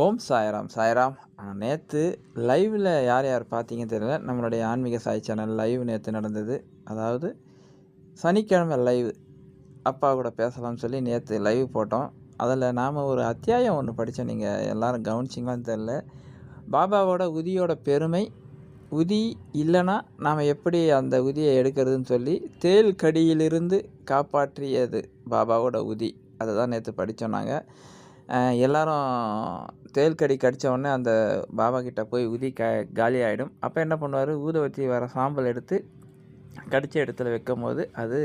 ஓம் சாய்ராம். சாய்ராம் நேற்று லைவில் யார் யார் பார்த்தீங்கன்னு தெரியல. நம்மளுடைய ஆன்மீக சாய் சேனல் லைவ் நேற்று நடந்தது. அதாவது சனிக்கிழமை லைவ். அப்பா கூட பேசலாம்னு சொல்லி நேற்று லைவ் போட்டோம். அதில் நாம் ஒரு அத்தியாயம் ஒன்று படித்தோம் நீங்கள் எல்லோரும் கவனிச்சிங்களான்னு தெரில பாபாவோட உதியோட பெருமை உதி இல்லைன்னா நாம் எப்படி அந்த உதியை எடுக்கிறதுன்னு சொல்லி தேல் கடியிலிருந்து காப்பாற்றியது பாபாவோட உதி. அதை தான் நேற்று படித்தோம் நாங்கள் எல்லாரும் தேல் கடி கடித்த உடனே அந்த பாபா கிட்டே போய் உதி க காலி ஆகிடும் அப்போ என்ன பண்ணுவார்? ஊதுவத்தி வர சாம்பல் எடுத்து கடித்த இடத்துல வைக்கும் போது அது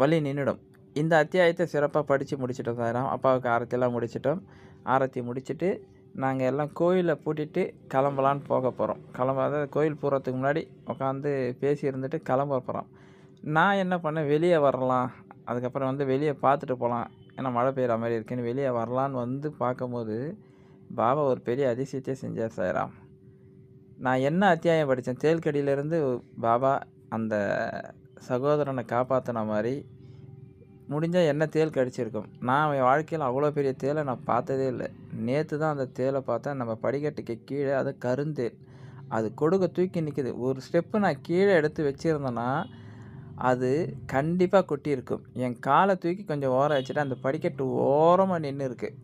வலி நின்றுடும் இந்த அத்தியாயத்தை சிறப்பாக படித்து முடிச்சிட்டோம் சாயிரம் அப்பாவுக்கு ஆரத்தியெல்லாம் முடிச்சிட்டோம். ஆரத்தி முடிச்சுட்டு நாங்கள் எல்லாம் கோயிலை பூட்டிட்டு கிளம்பலான்னு போக போகிறோம் கிளம்ப அதாவது கோயில் போகிறதுக்கு முன்னாடி உட்காந்து பேசி இருந்துட்டு கிளம்ப போகிறோம் நான் என்ன பண்ணேன்? வெளியே வரலாம். அதுக்கப்புறம் வந்து வெளியே பார்த்துட்டு போகலாம் ஏன்னா மழை பெய்கிற மாதிரி இருக்குன்னு வெளியே வரலான்னு வந்து பார்க்கும்போது பாபா ஒரு பெரிய அதிசயத்தை செஞ்சார் சாய்ராம். நான் என்ன அத்தியாயம் படித்தேன்? தேல்கடியிலேருந்து பாபா அந்த சகோதரனை காப்பாற்றின மாதிரி முடிஞ்சால் என்ன தேல் கடிச்சிருக்கும்? நான் என் வாழ்க்கையில் அவ்வளோ பெரிய தேலை நான் பார்த்ததே இல்லை. நேற்று தான் அந்த தேலை பார்த்தேன். நம்ம படிக்கட்டுக்கு கீழே அது கருந்தேல் அது கொடுக்க தூக்கி நிற்கிது ஒரு ஸ்டெப்பு நான் கீழே எடுத்து வச்சுருந்தேன்னா அது கண்டிப்பாக கொட்டி இருக்கும் என் காலை தூக்கி கொஞ்சம் ஓரம் வச்சுட்டு அந்த படிக்கட்டு ஓரமாக நின்று இருக்குது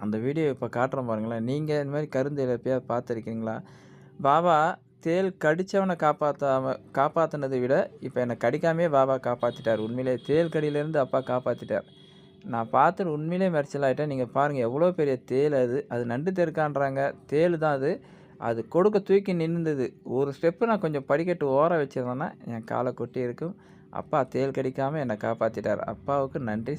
அந்த வீடியோ இப்போ காட்டுறோம் பாருங்களேன். நீங்கள் இந்த மாதிரி கருந்தேல் எப்பயாவது பார்த்துருக்கீங்களா? பாபா தேல் கடித்தவனை காப்பாற்றாம காப்பாற்றினதை விட இப்போ என்னை கடிக்காமே பாபா காப்பாற்றிட்டார் உண்மையிலே தேல் கடியிலேருந்து அப்பா காப்பாற்றிட்டார் நான் பார்த்துட்டு உண்மையிலே மறைச்சலாகிட்டேன் நீங்கள் பாருங்கள் எவ்வளோ பெரிய தேல் அது. அது நண்டு தெருக்கான்றாங்க. தேல் தான் அது. அது கொடுக்க தூக்கி நின்றுது ஒரு ஸ்டெப்பு நான் கொஞ்சம் படிக்கட்டு ஓர வச்சுருந்தேன்னா என் காலை கொட்டி இருக்கும். அப்பா தேல் கடிக்காமல் என்னை காப்பாற்றிட்டார் அப்பாவுக்கு நன்றி